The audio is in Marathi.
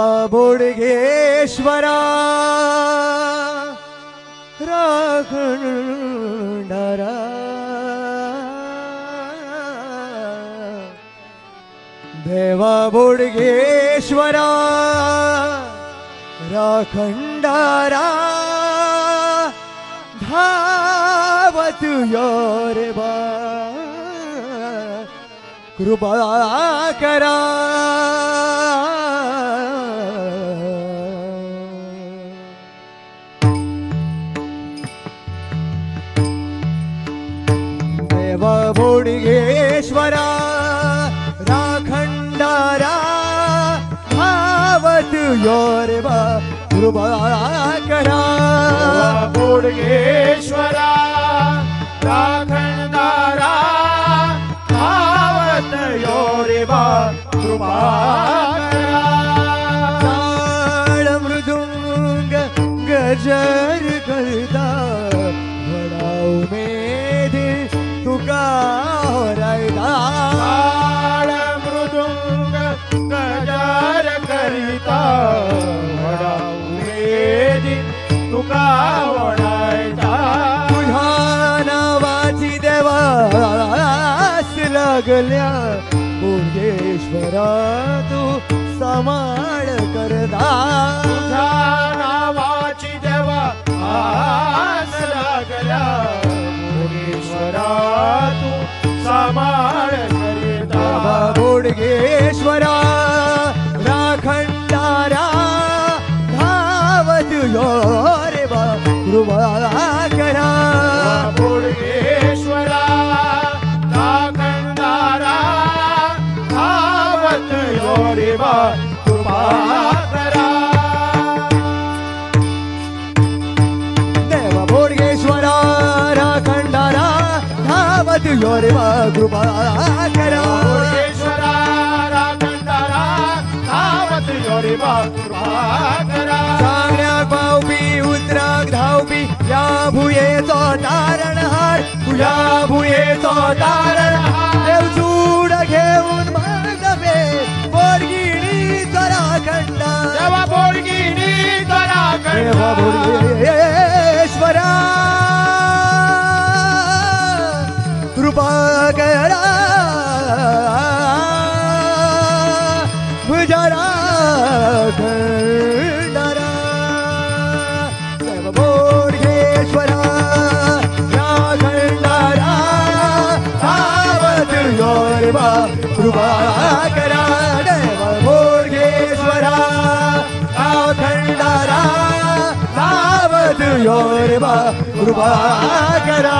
देवा बोडगेश्वरा राखणारा देवा बोडगेश्वरा राखंडारा धावत योर बा देव बोडगेश्वरा राखंडारा भावत योर बा कृपा करा बोडगेश्वरा राखणदारा धावत योरेबा कृपा करा. टाळ मृदुंग गजर करता मृदुंग गजर करिता वडा उमेदी तुका वडायचा. तुझ्या नावाची देवास लागल्या. बोर्गेश्वरा तू समाळ करदा तुझ्या नावाची देवा आस लागल्या. तू सांभाळ करिता. बाबा बोडगेश्वरा राखंडारा धावत यो रे कृपा करा. बोडगेश्वरा दाखंडारा धावत योरेबा कृपा धावत यो रे बा कृपा करा. बोडगेश्वरा राखंडारा धावत योरेबा कृपा करा. चांगल्या भावबी उतराक धावबी या भुयेचो तारणहार तुझ्या भुयेचो तारणहार देव चूड घेऊन मागवे बोडगिणी जरा खंडा देवा बोडगिनी करा देवा भुजरा खंडारा देवा बोडगेश्वरा या खंडारा धावत योरबा कृपा करा। देवा बोडगेश्वरा या खंडारा धावत योरबा कृपा करा।